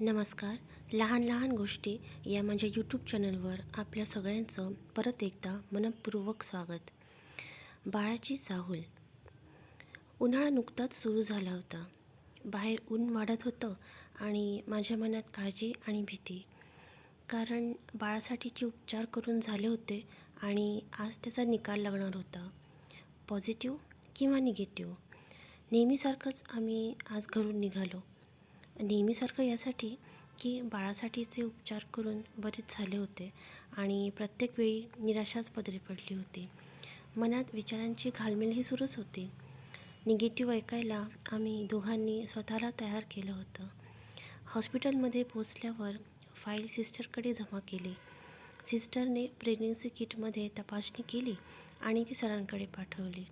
नमस्कार. लहान लहान गोष्टी या माझ्या यूट्यूब चॅनलवर आपल्या सगळ्यांचं परत एकदा मनपूर्वक स्वागत. बाळाची चाहूल. उन्हाळा नुकताच सुरू झाला होता. बाहेर ऊन वाढत होतं आणि माझ्या मनात काळजी आणि भीती. कारण बाळासाठीचे उपचार करून झाले होते आणि आज त्याचा निकाल लागणार होता. पॉझिटिव्ह किंवा निगेटिव्ह नेहमीसारखंच आम्ही आज घरून निघालो. नेहमीसारखं यासाठी की बाळासाठीचे उपचार करून बरेच झाले होते आणि प्रत्येक वेळी निराशाच पदरी पडली होती. मनात विचारांची घालमेल ही सुरूच होती. निगेटिव्ह ऐकायला आम्ही दोघांनी स्वतःला तयार केलं होतं. हॉस्पिटलमध्ये पोचल्यावर फाईल सिस्टरकडे जमा केली. सिस्टरने प्रेग्नन्सी किटमध्ये तपासणी केली आणि ती सरांकडे पाठवली.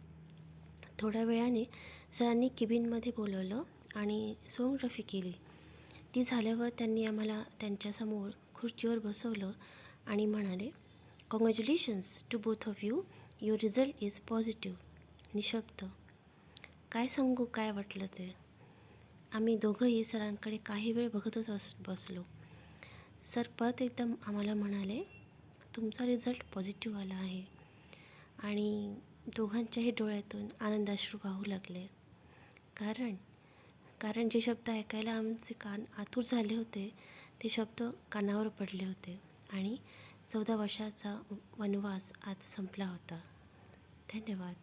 थोड्या वेळाने सरांनी केबिनमध्ये बोलवलं आणि सोनोग्राफी केली. ती झाल्यावर त्यांनी आम्हाला त्यांच्यासमोर खुर्चीवर बसवलं आणि म्हणाले congratulations to both of you your result is positive निशब्द. काय सांगू काय वाटलं ते? आम्ही दोघंही सरांकडे काही वेळ बघतच बस बसलो. सर परत एकदम आम्हाला म्हणाले तुमचा रिझल्ट पॉझिटिव्ह आला आहे. आणि दोघांच्याही डोळ्यातून आनंदाश्रू वाहू लागले. कारण कारण जे शब्द ऐकायला आमचे कान आतुर झाले होते ते शब्द कानावर पडले होते आणि चौदा वर्षाचा वनवास आज संपला होता. धन्यवाद.